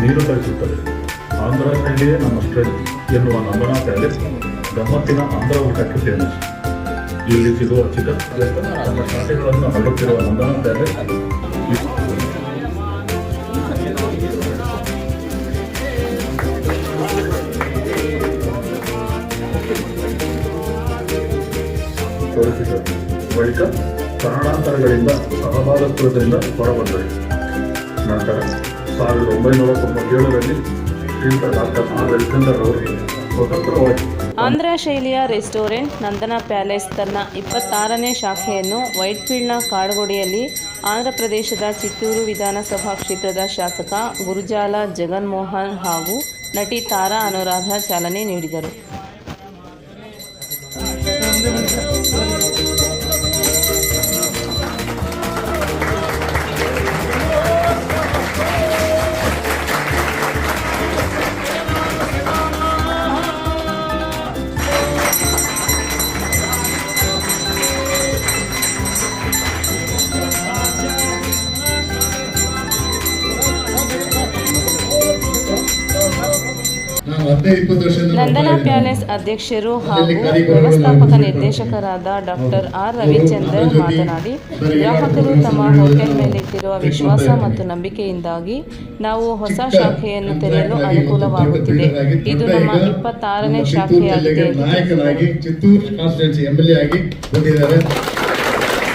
ನೀರು ತರಿಸುತ್ತದೆ ಆಂಧ್ರದಲ್ಲಿಯೇ ನಮ್ಮ ಸ್ಟ್ರೆಂತ್ ಎನ್ನುವ ನಂದನಾ ಪ್ಯಾಲೇಸ್ ಗಮ್ಮತ್ತಿನ ಆಂಧ್ರ ಊಟಕ್ಕೆ ಫೇಮಸ್ ಇಲ್ಲಿ ಸಿಗುವ ಚಿಕ್ಕ ಶಾಖೆಗಳನ್ನು ಹರಡುತ್ತಿರುವ ಪ್ಯಾಲೇಸ್ ತೋರಿಸಿದರು ಬಳಿಕ ಕಾರಣಾಂತರಗಳಿಂದ ಸಹಭಾಗತ್ವದಿಂದ ಹೊರಬಂದರು ನಂತರ ಸಾವಿರದ ಒಂಬೈನೂರ ತೊಂಬತ್ತೇಳರಲ್ಲಿ ಆಂಧ್ರ ಶೈಲಿಯ ರೆಸ್ಟೋರೆಂಟ್ ನಂದನ ಪ್ಯಾಲೇಸ್ ತನ್ನ ಇಪ್ಪತ್ತಾರನೇ ಶಾಖೆಯನ್ನು ವೈಟ್ಫೀಲ್ಡ್ನ ಕಾಡುಗೋಡಿಯಲ್ಲಿ ಆಂಧ್ರ ಪ್ರದೇಶದ ಚಿತ್ತೂರು ವಿಧಾನಸಭಾ ಕ್ಷೇತ್ರದ ಶಾಸಕ ಗುರುಜಾಲ ಜಗನ್ಮೋಹನ್ ಹಾಗೂ ನಟಿ ತಾರಾ ಅನುರಾಧ ಚಾಲನೆ ನೀಡಿದರು. ನಂದನ. ಪ್ಯಾಲೇಸ್ ಅಧ್ಯಕ್ಷರು ಹಾಗೂ ವ್ಯವಸ್ಥಾಪಕ ನಿರ್ದೇಶಕರಾದ ಡಾಕ್ಟರ್ ಆರ್ ರವಿಚಂದ್ರನ್ ಮಾತನಾಡಿ ಗ್ರಾಹಕರು ತಮ್ಮ ಹೋಟೆಲ್ ಮೇಲಿಟ್ಟಿರುವ ವಿಶ್ವಾಸ ಮತ್ತು ನಂಬಿಕೆಯಿಂದಾಗಿ ನಾವು ಹೊಸ ಶಾಖೆಯನ್ನು ತೆರೆಯಲು ಅನುಕೂಲವಾಗುತ್ತಿದೆ. ಇದು ನಮ್ಮ ಇಪ್ಪತ್ತಾರನೇ ಶಾಖೆಯಾಗಿದೆ ನಾಯಕನಾಗಿ ತಿಳಿಸಿದರು. Chittoor constituency M L A ಆಗಿ ಬಂದಿದ್ದಾರೆ.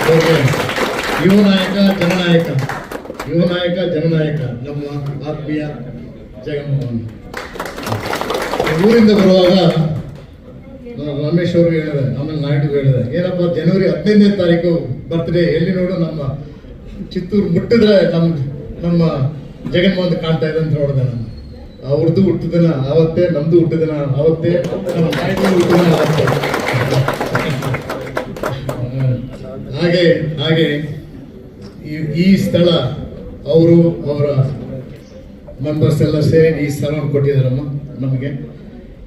ಅವ್ರಿಗೆ ಯುವ ನಾಯಕ ಜನನಾಯಕ. ಯುವ ನಾಯಕ ಜನನಾಯಕ. ನಮ್ಮ ಆತ್ಮೀಯ ಜಗನ್ಮೋಹನ್. ಊರಿಂದ ಬರುವಾಗ ರಮೇಶ್ ಅವರು ಆಮೇಲೆ ನಾಯ್ಡು ಹೇಳಿದೆ ಏನಪ್ಪ, ಜನವರಿ ಹದಿನೈದನೇ ತಾರೀಕು ಬರ್ತ್ಡೇ ಎಲ್ಲಿ ನೋಡು ನಮ್ಮ ಚಿತ್ತೂರು ಮುಟ್ಟಿದ್ರೆ ನಮ್ಮ ನಮ್ಮ ಜಗನ್ಮೋಹನ್ ಕಾಣ್ತಾ ಇದೆ ಅಂತ ನೋಡಿದೆ ನಾನು. ಅವ್ರದ್ದು ಹುಟ್ಟಿದನ ಆವತ್ತೇ ನಮ್ದು ಹುಟ್ಟಿದನ ಆವತ್ತೇ ನಮ್ಮ ನಾಯ್ಡು ಹುಟ್ಟಿದ ಆವತ್ತೇ ಹಾಗೆ ಹಾಗೆ ಈ ಸ್ಥಳ, ಅವರು ಅವರ ಮೆಂಬರ್ಸ್ ಎಲ್ಲ ಸೇರಿ ಈ ಸ್ಥಳವನ್ನು ಕೊಟ್ಟಿದ್ದಾರಮ್ಮ ನಮಗೆ.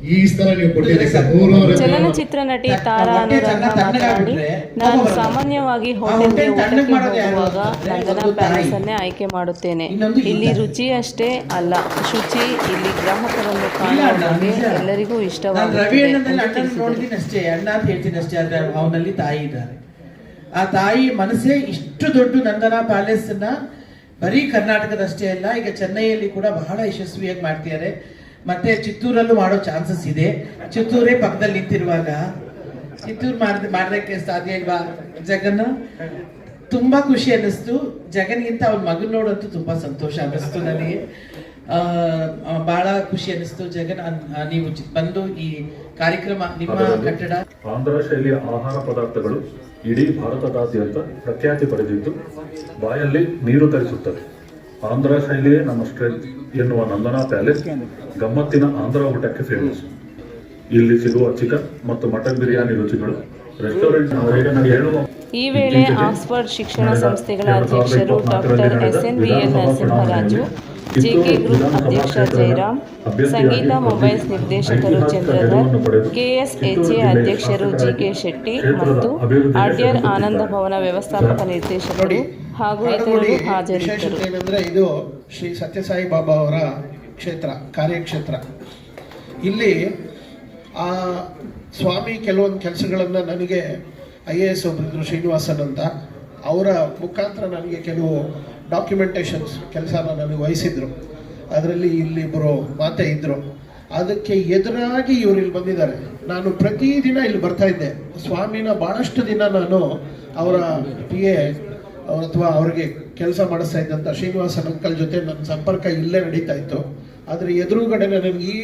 ಈ ಸ್ಥಳ ನೀವು ಕೊಟ್ಟಿದ್ದೀರಿ ಚಲನಚಿತ್ರ ನಟಿ ತಾರಾ ಅನುರಾಧ ಮಾತನಾಡಿ ನಾನು ಸಾಮಾನ್ಯವಾಗಿ ಹೋಟೆಲ್ಗೆ ಊಟಕ್ಕೆ ಹೋಗುವಾಗ ನಂದನ ಪ್ಯಾಲೇಸ್ ಅನ್ನೇ ಆಯ್ಕೆ ಮಾಡುತ್ತೇನೆ. ಇಲ್ಲಿ. ರುಚಿ ಅಷ್ಟೇ ಅಲ್ಲ. ಶುಚಿ ಇಲ್ಲಿ ಗ್ರಾಹಕರನ್ನು ಎಲ್ಲರಿಗೂ ಇಷ್ಟವಾಗುತ್ತೆ ಅಷ್ಟೇ ಅಣ್ಣ ಅಂತ ಹೇಳ್ತೀನಿ ಅಷ್ಟೇ ಆದ್ರೆ ಅವನಲ್ಲಿ ತಾಯಿ ಇದ್ದಾರೆ. ಆ ತಾಯಿ ಮನಸ್ಸೇ ಇಷ್ಟು ದೊಡ್ಡ ನಂದನಾ ಪ್ಯಾಲೇಸ್ ಅನ್ನ ಬರೀ ಕರ್ನಾಟಕದಷ್ಟೇ ಅಲ್ಲ ಈಗ ಚೆನ್ನೈಯಲ್ಲಿ ಕೂಡ ಬಹಳ ಯಶಸ್ವಿಯಾಗಿ ಮಾಡ್ತಿದ್ದಾರೆ. ಮತ್ತೆ ಚಿತ್ತೂರಲ್ಲೂ ಮಾಡೋ ಚಾನ್ಸಸ್ ಇದೆ. ಚಿತ್ತೂರೇ ಪಕ್ಕದಲ್ಲಿ ನಿಂತಿರುವಾಗ ಚಿತ್ತೂರ್ ಮಾಡ್ ಮಾಡೋದಕ್ಕೆ ಸಾಧ್ಯ ಇಲ್ವಾ ಜಗನ್ ತುಂಬಾ ಖುಷಿ ಅನ್ನಿಸ್ತು. ಜಗನ್ಗಿಂತ ಅವ್ನ ಮಗನ್ ನೋಡಂತೂ ತುಂಬಾ ಸಂತೋಷ ಅನ್ನಿಸ್ತು ನನಗೆ. ಆ, ಬಹಳ ಖುಷಿ ಅನ್ನಿಸ್ತು. ಜಗನ್ ನೀವು ಬಂದು ಈ ಕಾರ್ಯಕ್ರಮ ನಿಮ್ಮ ಕಟ್ಟಡ ಆಂಧ್ರ ಶೈಲಿಯ ಆಹಾರ ಪದಾರ್ಥಗಳು ಇಡೀ ಭಾರತದಾದ್ಯಂತ ಪ್ರಖ್ಯಾತಿ ಪಡೆದಿದ್ದು ಬಾಯಲ್ಲಿ ನೀರು ತರಿಸುತ್ತದೆ. ಆಂಧ್ರ ಶೈಲಿಯೇ ನಮ್ಮ ಸ್ಟ್ರೆಂತ್ ಎನ್ನುವ ನಂದನಾ ಪ್ಯಾಲೇಸ್ ಗಮ್ಮತ್ತಿನ ಆಂಧ್ರ ಊಟಕ್ಕೆ ಫೇಮಸ್ ಇಲ್ಲಿ ಸಿಗುವ ಚಿಕನ್ ಮತ್ತು ಮಟನ್ ಬಿರಿಯಾನಿ ರುಚಿಗಳು ರೆಸ್ಟೋರೆಂಟ್ ಹೇಳುವ ಈ ವೇಳೆ ಆಕ್ಸ್ಫರ್ಡ್ ಶಿಕ್ಷಣ ಸಂಸ್ಥೆಗಳ ಅಧ್ಯಕ್ಷರು doctor S N V N Narasimharaju JK group ಅಧ್ಯಕ್ಷ ಜಯರಾಮ್ ಸಂಗೀತ ಮೊಬೈಲ್ಸ್ ನಿರ್ದೇಶಕರು ಚಂದ್ರಧರ್ ಕೆಎಸ್ಎಚ್ಎ ಅಧ್ಯಕ್ಷರು ಜಿಕೆ ಶೆಟ್ಟಿ ಮತ್ತು ಆರ್ಟಿಆರ್ ಆನಂದ ಭವನ ವ್ಯವಸ್ಥಾಪಕ ನಿರ್ದೇಶಕರು ಹಾಗೂ ಇತರರು ಹಾಜರಿದ್ದರು. ಏನಂದ್ರೆ ಇದು ಶ್ರೀ ಸತ್ಯಸಾಯಿ ಬಾಬಾ ಅವರ ಕ್ಷೇತ್ರ ಕಾರ್ಯಕ್ಷೇತ್ರ. ಇಲ್ಲಿ ಆ ಸ್ವಾಮಿ ಕೆಲವೊಂದು ಕೆಲಸಗಳನ್ನು ನನಗೆ ಐ ಎ ಎಸ್ ಒಬ್ಬರಿದ್ರು ಶ್ರೀನಿವಾಸನ್ ಅಂತ ಅವರ ಮುಖಾಂತರ ನನಗೆ ಕೆಲವು ಡಾಕ್ಯುಮೆಂಟೇಶನ್ಸ್ ಕೆಲಸನ ನನಗೆ ವಹಿಸಿದ್ರು. ಅದರಲ್ಲಿ ಇಲ್ಲಿ ಇಬ್ಬರು ಮಾತೆ ಇದ್ದರು ಅದಕ್ಕೆ ಎದುರಾಗಿ ಇವರು ಇಲ್ಲಿ ಬಂದಿದ್ದಾರೆ. ನಾನು ಪ್ರತಿದಿನ ಇಲ್ಲಿ ಬರ್ತಾ ಇದ್ದೆ. ಸ್ವಾಮಿನ ಭಾಳಷ್ಟು ದಿನ ನಾನು ಅವರ ಪಿ ಎ ಅಥವಾ ಅವ್ರಿಗೆ ಕೆಲಸ ಮಾಡಿಸ್ತಾ ಇದ್ದಂಥ ಶ್ರೀನಿವಾಸನ್ ಅಂಕಲ್ ಜೊತೆ ನನ್ನ ಸಂಪರ್ಕ ಇಲ್ಲೇ ನಡೀತಾ ಇತ್ತು. ಆದರೆ ಎದುರುಗಡೆ ನನಗೆ ಈ